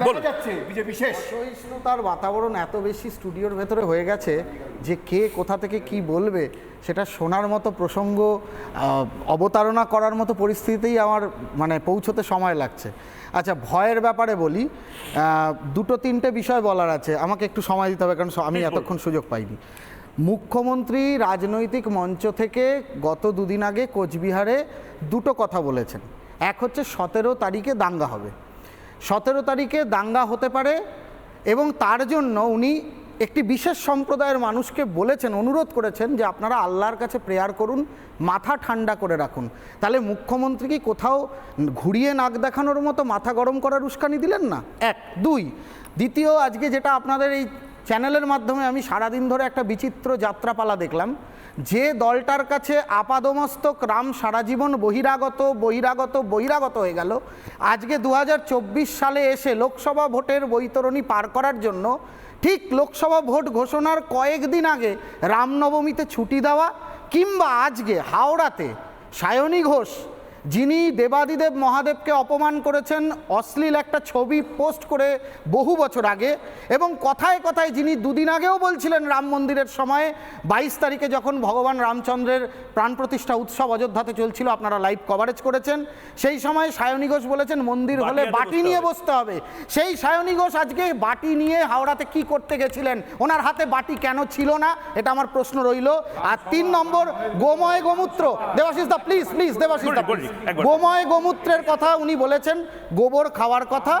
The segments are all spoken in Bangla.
দেখা যাচ্ছে বিজেপি শেষ। সহিষ্ণুতার বাতাবরণ এত বেশি স্টুডিওর ভেতরে হয়ে গেছে যে কে কোথা থেকে কি বলবে সেটা শোনার মতো প্রসঙ্গ অবতারণা করার মতো পরিস্থিতিতেই আমার মানে পৌঁছতে সময় লাগছে। আচ্ছা ভয়ের ব্যাপারে বলি দুটো তিনটে বিষয় বলার আছে আমাকে একটু সময় দিতে হবে কারণ আমি এতক্ষণ সুযোগ পাইনি। মুখ্যমন্ত্রী রাজনৈতিক মঞ্চ থেকে গত দুদিন আগে কোচবিহারে দুটো কথা বলেছেন। এক হচ্ছে সতেরো তারিখে দাঙ্গা হবে। সতেরো তারিখে দাঙ্গা হতে পারে এবং তার জন্য উনি একটি বিশেষ সম্প্রদায়ের মানুষকে বলেছেন, অনুরোধ করেছেন যে আপনারা আল্লাহর কাছে প্রেয়ার করুন, মাথা ঠান্ডা করে রাখুন। তাহলে মুখ্যমন্ত্রী কি কোথাও ঘুরিয়ে নাক দেখানোর মতো মাথা গরম করার উস্কানি দিলেন না? এক। দুই, দ্বিতীয়, আজকে যেটা আপনাদের এই চ্যানেলের মাধ্যমে আমি সারাদিন ধরে একটা বিচিত্র যাত্রাপালা দেখলাম। যে দলটার কাছে আপাদমস্তক রাম সারা জীবন বহিরাগত বহিরাগত বহিরাগত হয়ে গেল, আজকে দু হাজার চব্বিশ সালে এসে লোকসভা ভোটের বৈতরণী পার করার জন্য ঠিক লোকসভা ভোট ঘোষণার কয়েকদিন আগে রামনবমীতে ছুটি দেওয়া কিংবা আজকে হাওড়াতে সায়নী ঘোষ যিনি দেবাদিদেব মহাদেবকে অপমান করেছেন অশ্লীল একটা ছবি পোস্ট করে বহু বছর আগে এবং কথায় কথায় যিনি দুদিন আগেও বলছিলেন রাম মন্দিরের সময়ে বাইশ তারিখে যখন ভগবান রামচন্দ্রের প্রাণ প্রতিষ্ঠা উৎসব অযোধ্যাতে চলছিল আপনারা লাইভ কভারেজ করেছেন সেই সময় সায়নী ঘোষ বলেছেন মন্দির হলে বাটি নিয়ে বসতে হবে। সেই সায়নী ঘোষ আজকে বাটি নিয়ে হাওড়াতে কি করতে গেছিলেন? ওনার হাতে বাটি কেন ছিল না? এটা আমার প্রশ্ন রইল। আর তিন নম্বর গোময় গোমূত্র। দেবাশিস দা প্লিজ প্লিজ দেবাশিস দা একবার। গোময় গোমূত্রের কথা উনি বলেছেন, গোবর খাওয়ার কথা,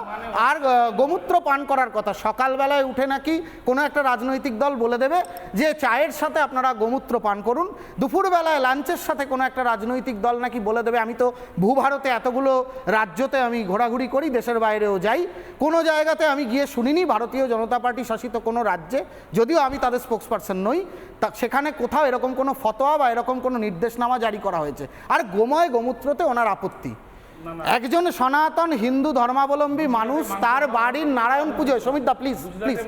আর গোমূত্র পান করার কথা। সকালবেলায় উঠে নাকি কোনো একটা রাজনৈতিক দল বলে দেবে যে, চায়ের সাথে আপনারা গোমূত্র পান করুন। দুপুরবেলায় লাঞ্চের সাথে কোনো একটা রাজনৈতিক দল নাকি বলে দেবে, আমি তো ভূভারতে এতগুলো রাজ্যতে আমি ঘোরাঘুরি করি, দেশের বাইরেও যাই। কোনো জায়গাতে আমি গিয়ে শুনিনি ভারতীয় জনতা পার্টি শাসিত কোনো রাজ্যে, যদিও আমি তাদের স্পোক্স পারসন নই। তা সেখানে কোথাও এরকম কোনো ফতোয়া বা এরকম কোনো নির্দেশনামা জারি করা হয়েছে। আর গোময় গোমূত্রতে ওনার আপত্তি। একজন সনাতন হিন্দু ধর্মাবলম্বী মানুষ তার বাড়ির নারায়ণ পুজোয় সমিতা প্লিজ প্লিজ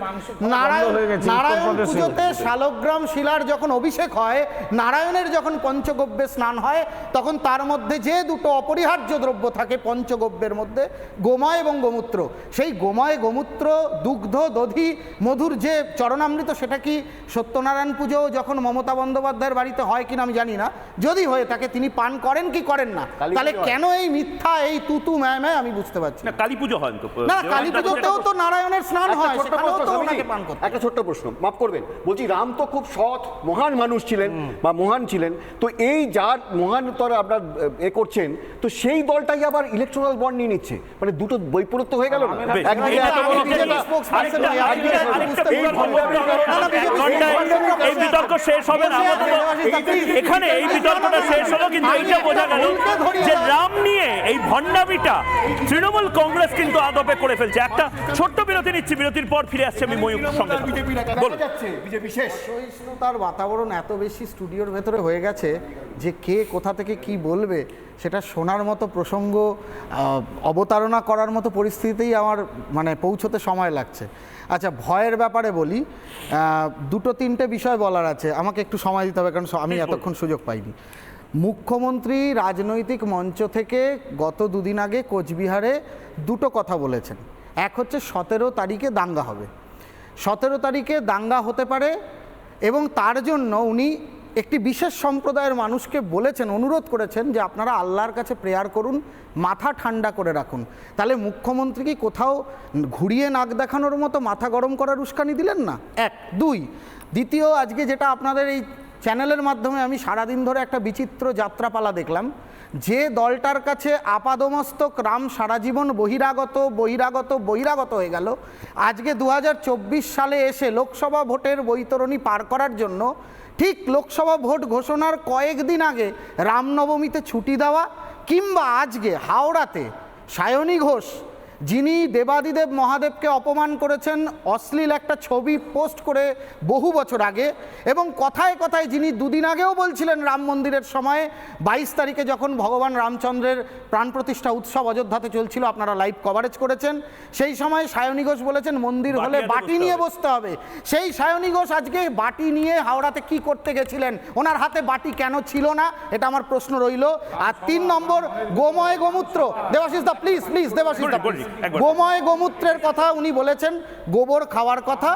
নারায়ণ নারায়ণ পুজোতে শালগ্রাম শিলার যখন অভিষেক হয় নারায়ণের যখন পঞ্চগব্যে স্নান হয় তখন তার মধ্যে যে দুটো অপরিহার্য দ্রব্য থাকে পঞ্চগব্যের মধ্যে গোময় এবং গোমূত্র। সেই গোময় গোমূত্র দুগ্ধ দধি মধুর যে চরণামৃত সেটা কি সত্যনারায়ণ পুজো যখন মমতা বন্দ্যোপাধ্যায়ের বাড়িতে হয় কিনা আমি জানি না। যদি হয়ে থাকে তিনি পান করেন কি করেন না? তাহলে কেন এই মিথ্যা এই তুতু ম্যায় ম্যায় আমি বুঝতে পারছি। না কালী পুজো হয় তো। না কালী পুজোতেও তো নারায়ণের স্নান হয় ছোট্ট তো ওনাকে পান করতে। একটা ছোট্ট প্রশ্ন মাফ করবেন। বলছি রাম তো খুব সৎ মহান মানুষ ছিলেন বা মহান ছিলেন তো এই যার মহানতর আপনার এ করছেন তো সেই দলটাই আবার ইলেকট্রাল বন্ড নিয়ে নিচ্ছে। মানে দুটো বৈপরীত্য হয়ে গেল না? এই বিতর্ক শেষ হবে না এখানে এই বিতর্কটা শেষ হলো কিন্তু এইটা বোঝা গেল যে রাম নিয়ে এই ভণ্ডামিটা তৃণমূল কংগ্রেস কিন্তু আদপে করে ফেলছে। একটা ছোট্ট বিরতি নিচ্ছি বিরতির পর ফিরে আসছে আমি ময়ূর সঙ্গে। বিজেপি শেষ। সহিষ্ণুতার বাতাবরণ এত বেশি স্টুডিওর ভেতরে হয়ে গেছে যে কে কোথা থেকে কি বলবে সেটা শোনার মতো প্রসঙ্গ অবতারণা করার মতো পরিস্থিতিতেই আমার মানে পৌঁছতে সময় লাগছে। আচ্ছা ভয়ের ব্যাপারে বলি দুটো তিনটে বিষয় বলার আছে। আমাকে একটু সময় দিতে হবে কারণ আমি এতক্ষণ সুযোগ পাইনি। মুখ্যমন্ত্রী রাজনৈতিক মঞ্চ থেকে গত দুদিন আগে কোচবিহারে দুটো কথা বলেছেন। এক হচ্ছে সতেরো তারিখে দাঙ্গা হবে। সতেরো তারিখে দাঙ্গা হতে পারে এবং তার জন্য উনি একটি বিশেষ সম্প্রদায়ের মানুষকে বলেছেন, অনুরোধ করেছেন যে আপনারা আল্লাহর কাছে প্রেয়ার করুন, মাথা ঠান্ডা করে রাখুন। তাহলে মুখ্যমন্ত্রী কি কোথাও ঘুরিয়ে নাক দেখানোর মতো মাথা গরম করার উস্কানি দিলেন না? এক। দুই, দ্বিতীয়, আজকে যেটা আপনাদের এই চ্যানেলের মাধ্যমে আমি সারাদিন ধরে একটা বিচিত্র যাত্রাপালা দেখলাম। যে দলটার কাছে আপাদমস্তক রাম সারা জীবন বহিরাগত বহিরাগত বহিরাগত হয়ে গেল, আজকে দু হাজার চব্বিশ সালে এসে লোকসভা ভোটের বৈতরণী পার করার জন্য ঠিক লোকসভা ভোট ঘোষণার কয়েকদিন আগে রামনবমীতে ছুটি দেওয়া কিংবা আজকে হাওড়াতে সায়নী ঘোষ যিনি দেবাদিদেব মহাদেবকে অপমান করেছেন অশ্লীল একটা ছবি পোস্ট করে বহু বছর আগে এবং কথায় কথায় যিনি দুদিন আগেও বলছিলেন রাম মন্দিরের সময়ে বাইশ তারিখে যখন ভগবান রামচন্দ্রের প্রাণ প্রতিষ্ঠা উৎসব অযোধ্যাতে চলছিল আপনারা লাইভ কভারেজ করেছেন সেই সময় সায়নী ঘোষ বলেছেন মন্দির হলে বাটি নিয়ে বসতে হবে। সেই সায়নী ঘোষ আজকে বাটি নিয়ে হাওড়াতে কি করতে গেছিলেন? ওনার হাতে বাটি কেন ছিল না? এটা আমার প্রশ্ন রইল। আর তিন নম্বর গোময় গোমূত্র। দেবাশিস দা প্লিজ প্লিজ দেবাশিস দা একবার। গোময় গোমূত্রের কথা উনি বলেছেন, গোবর খাওয়ার কথা,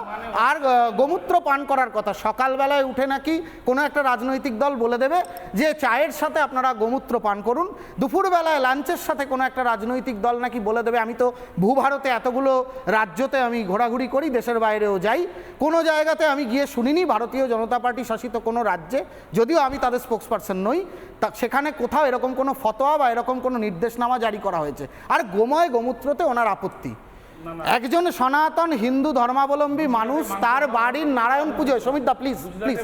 আর গোমূত্র পান করার কথা। সকালবেলায় উঠে নাকি কোনো একটা রাজনৈতিক দল বলে দেবে যে, চায়ের সাথে আপনারা গোমূত্র পান করুন। দুপুরবেলায় লাঞ্চের সাথে কোনো একটা রাজনৈতিক দল নাকি বলে দেবে, আমি তো ভূভারতে এতগুলো রাজ্যতে আমি ঘোরাঘুরি করি, দেশের বাইরেও যাই। কোনো জায়গাতে আমি গিয়ে শুনিনি, ভারতীয় জনতা পার্টি শাসিত কোনো রাজ্যে। যদিও আমি তাদের স্পোক্সপারসন নই। তা সেখানে কোথাও এরকম কোনো ফতোয়া বা এরকম কোনো নির্দেশনামা জারি করা হয়েছে। আর গোময় গোমূত্রতে ওনার আপত্তি। একজন সনাতন হিন্দু ধর্মাবলম্বী মানুষ তার বাড়ির নারায়ণ পুজোয় সমিতা প্লিজ প্লিজ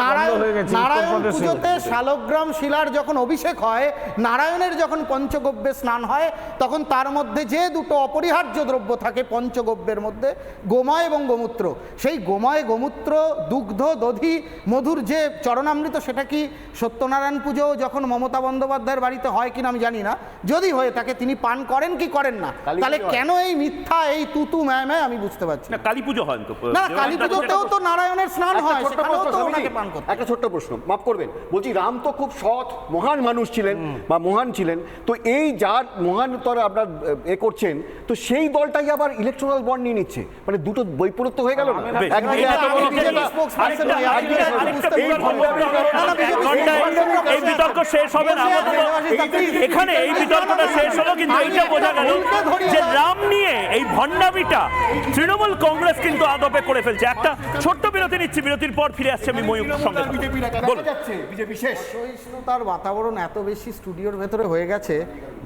নারায়ণ নারায়ণ পুজোতে শালগ্রাম শিলার যখন অভিষেক হয় নারায়ণের যখন পঞ্চগব্যে স্নান হয় তখন তার মধ্যে যে দুটো অপরিহার্য দ্রব্য থাকে পঞ্চগব্যের মধ্যে গোময় এবং গোমূত্র। সেই গোময় গোমূত্র দুগ্ধ দধি মধুর যে চরণামৃত সেটা কি সত্যনারায়ণ পুজো যখন মমতা বন্দ্যোপাধ্যায়ের বাড়িতে হয় কিনা আমি জানি না। যদি হয়ে থাকে তিনি পান করেন কি করেন না? তাহলে কেন এই মিথ্যা এই তুতু ম্যায় ম্যায় আমি বুঝতে পারছি না কালী পুজো হয় তো না কালী পুজোতেও তো নারায়ণের স্নান হয় সেখানেও তো ওনাকে পান করতে একটা ছোট্ট প্রশ্ন মাফ করবেন বলছি রাম তো খুব সৎ মহান মানুষ ছিলেন বা মহান ছিলেন তো এই যার মহান তর আপনার এ করছেন তো সেই দলটাই আবার ইলেকট্রাল বন্ড নিয়ে নিচ্ছে মানে দুটো বৈপরীত্য হয়ে গেল না একদিকে এত বড় এই বিতর্ক শেষ হবে না। এখানে এই বিতর্কটা শেষ হলো কিন্তু এইটা বোঝা গেল যে রাম নিয়ে এই ভণ্ডামিটা তৃণমূল কংগ্রেস কিন্তু আদপে করে ফেলছে। একটা ছোট্ট বিরতি নিচ্ছি বিরতির পর ফিরে আসছে আমি ময়ূর সঙ্গে। বিজেপি শেষ। সহিষ্ণুতার বাতাবরণ এত বেশি স্টুডিওর ভেতরে হয়ে গেছে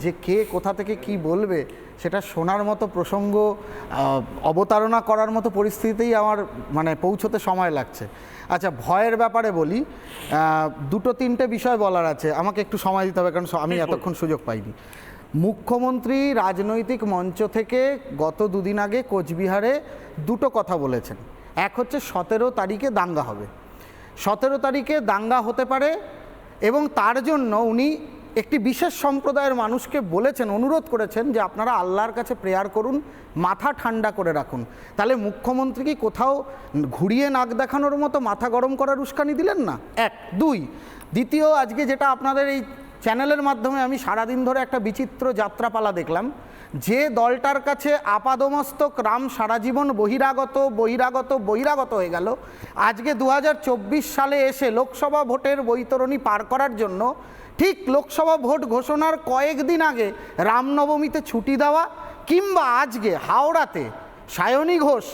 যে কে কোথা থেকে কি বলবে সেটা শোনার মতো প্রসঙ্গ অবতারণা করার মতো পরিস্থিতিতেই আমার মানে পৌঁছতে সময় লাগছে। আচ্ছা ভয়ের ব্যাপারে বলি দুটো তিনটে বিষয় বলার আছে আমাকে একটু সময় দিতে হবে কারণ আমি এতক্ষণ সুযোগ পাইনি। মুখ্যমন্ত্রী রাজনৈতিক মঞ্চ থেকে গত দুদিন আগে কোচবিহারে দুটো কথা বলেছেন। এক হচ্ছে সতেরো তারিখে দাঙ্গা হবে। সতেরো তারিখে দাঙ্গা হতে পারে এবং তার জন্য উনি একটি বিশেষ সম্প্রদায়ের মানুষকে বলেছেন, অনুরোধ করেছেন যে আপনারা আল্লাহর কাছে প্রেয়ার করুন, মাথা ঠান্ডা করে রাখুন। তাহলে মুখ্যমন্ত্রী কি কোথাও ঘুরিয়ে নাক দেখানোর মতো মাথা গরম করার উস্কানি দিলেন না? এক। দুই, দ্বিতীয়, আজকে যেটা আপনাদের এই চ্যানেলের মাধ্যমে আমি সারাদিন ধরে একটা বিচিত্র যাত্রাপালা দেখলাম। যে দলটার কাছে আপাদমস্তক রাম সারা জীবন বহিরাগত বহিরাগত বহিরাগত হয়ে গেল, আজকে দু হাজার চব্বিশ সালে এসে লোকসভা ভোটের বৈতরণী পার করার জন্য ঠিক লোকসভা ভোট ঘোষণার কয়েকদিন আগে রামনবমীতে ছুটি দেওয়া কিংবা আজকে হাওড়াতে সায়নী ঘোষ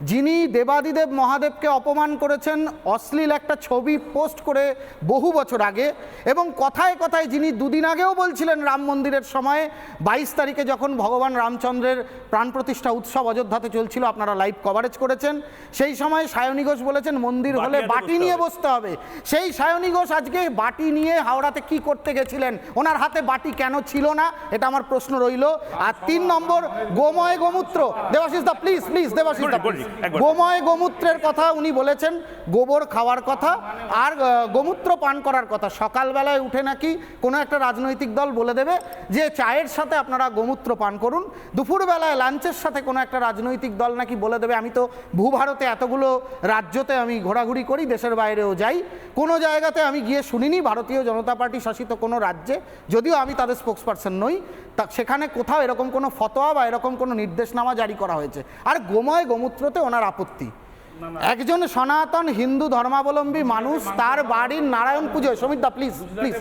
যিনি দেবাদিদেব মহাদেবকে অপমান করেছেন অশ্লীল একটা ছবি পোস্ট করে বহু বছর আগে এবং কথায় কথায় যিনি দুদিন আগেও বলছিলেন রাম মন্দিরের সময় বাইশ তারিখে যখন ভগবান রামচন্দ্রের প্রাণ প্রতিষ্ঠা উৎসব অযোধ্যাতে চলছিল আপনারা লাইভ কভারেজ করেছেন সেই সময় সায়নী ঘোষ বলেছেন মন্দির হলে বাটি নিয়ে বসতে হবে। সেই সায়নী ঘোষ আজকে বাটি নিয়ে হাওড়াতে কি করতে গেছিলেন? ওনার হাতে বাটি কেন ছিল না? এটা আমার প্রশ্ন রইল। আর তিন নম্বর গোময় গোমূত্র। দেবাশিস দা প্লিজ প্লিজ দেবাশিস দা একবার। গোময় গোমূত্রের কথা উনি বলেছেন, গোবর খাওয়ার কথা, আর গোমূত্র পান করার কথা। সকালবেলায় উঠে নাকি কোনো একটা রাজনৈতিক দল বলে দেবে যে, চায়ের সাথে আপনারা গোমূত্র পান করুন। দুপুরবেলায় লাঞ্চের সাথে কোনো একটা রাজনৈতিক দল নাকি বলে দেবে, আমি তো ভূভারতে এতগুলো রাজ্যতে আমি ঘোরাঘুরি করি, দেশের বাইরেও যাই। কোনো জায়গাতে আমি গিয়ে শুনিনি, ভারতীয় জনতা পার্টি শাসিত কোনো রাজ্যে। যদিও আমি তাদের স্পোক্সপারসন নই। তা সেখানে কোথাও এরকম কোনো ফতোয়া বা এরকম কোনো নির্দেশনামা জারি করা হয়েছে। আর গোময় গোমূত্রতে ওনার আপত্তি। একজন সনাতন হিন্দু ধর্মাবলম্বী মানুষ তার বাড়ির নারায়ণ পুজোয় সমিতা প্লিজ প্লিজ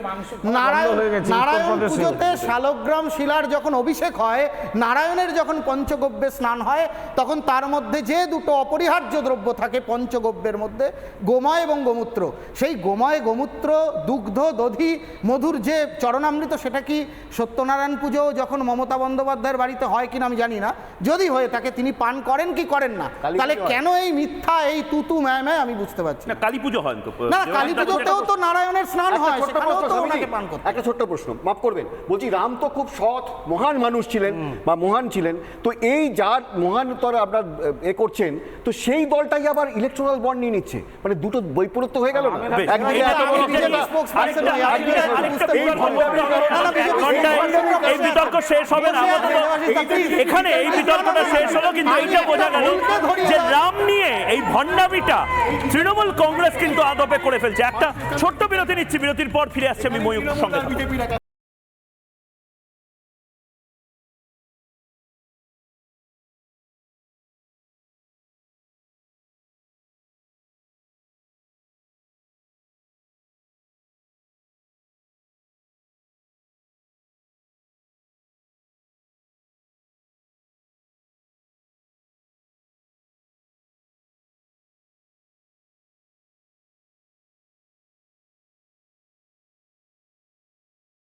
নারায়ণ নারায়ণ পুজোতে শালগ্রাম শিলার যখন অভিষেক হয় নারায়ণের যখন পঞ্চগব্যে স্নান হয় তখন তার মধ্যে যে দুটো অপরিহার্য দ্রব্য থাকে পঞ্চগব্যের মধ্যে গোময় এবং গোমূত্র। সেই গোময় গোমূত্র দুগ্ধ দধি মধুর যে চরণামৃত সেটা কি সত্যনারায়ণ পুজো যখন মমতা বন্দ্যোপাধ্যায়ের বাড়িতে হয় কিনা আমি জানি না। যদি হয়ে থাকে তিনি পান করেন কি করেন না? তাহলে কেন এই মিথ্যা এই তুতু ম্যায় ম্যায় আমি বুঝতে পারছি। না কালী পুজো হয় তো। না কালী পুজোতেও তো নারায়ণের স্নান হয় সেখানেও তো ওনাকে পান করতে। একটা ছোট্ট প্রশ্ন মাফ করবেন। বলছি রাম তো খুব সৎ মহান মানুষ ছিলেন বা মহান ছিলেন তো এই যার মহান তর আপনার এ করছেন তো সেই দলটাই আবার ইলেকট্রাল বন্ড নিয়ে নিচ্ছে। মানে দুটো বৈপরীত্য হয়ে গেল না? এই বিতর্ক শেষ হবে। এখানে এই বিতর্কটা শেষ হলো কিন্তু এইটা বোঝা গেল যে রাম নিয়ে এই ভণ্ডামিটা তৃণমূল কংগ্রেস কিন্তু আদপে করে ফেলছে একটা ছোট্ট বিরতি নিচ্ছি, বিরতির পর ফিরে আসছে আমি ময়ূর সঙ্গে।